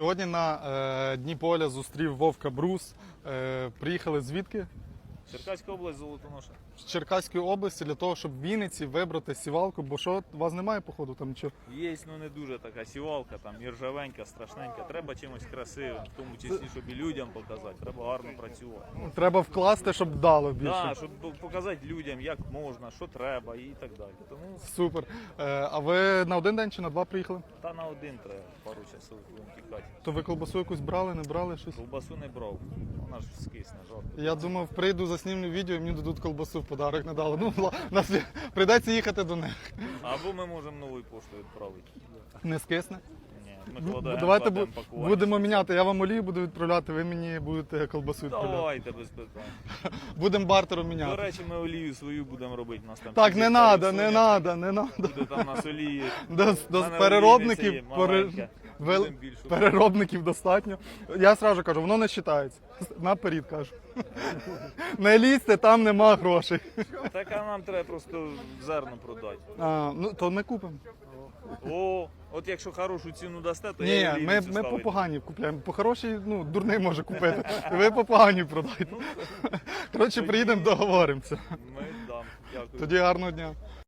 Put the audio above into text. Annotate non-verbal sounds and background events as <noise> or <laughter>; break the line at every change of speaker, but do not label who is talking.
Сьогодні на е, Дні поля зустрів Вовка Брус. Е, приїхали звідки?
Черкаська область Золотоноша.
З Черкаської області для того, щоб в Вінниці вибрати сівалку, бо що у вас немає походу там чи
Є, ну не дуже така сівалка, там іржавенька, страшненька. Треба чимось красивим, в тому числі, щоб і людям показати. Треба гарно працювати.
треба вкласти, щоб дало більше.
Да, щоб показати людям, як можна, що треба і так далі. Тому
Супер. Е, а ви на один день чи на два приїхали?
та на один треба пару часов будемо тікати.
То ви колбасу якусь брали, не брали щось?
Ковбасу не брав, вона ж скисне, жарко.
Я думав, прийду заснімлю відео і мені дадуть колбасу в подарок не дали. Ну, нас прийдеться їхати до них.
Або ми можемо новою поштою відправити.
Не скисне.
Ні, ми
Ну,
кладемо,
Давайте
пакування.
будемо міняти. Я вам олію буду відправляти, ви мені будете колбасу відправляти.
Давайте без питань. <laughs>
Будемо бартером міняти.
До речі, ми олію свою будемо робити. У нас там
Так, не треба, не треба, не треба.
Буде там на солі.
До, до
мене
переробників,
олійниця є маленька.
Вел- переробників достатньо. Я сразу кажу, воно не вважається. Наперед кажу. Не лізьте, там нема грошей.
Так а нам треба просто зерно продати.
А, ну, то ми купимо.
О, от якщо хорошу ціну дасте, то
Ні,
я
ми,
олійницю
ми по
ставити.
поганій купляємо. По хорошій, ну, дурний може купити. Ви по поганій продайте.
Ну,
Коротше, приїдемо, договоримося.
ми дам. Дякую.
Тоді гарного дня.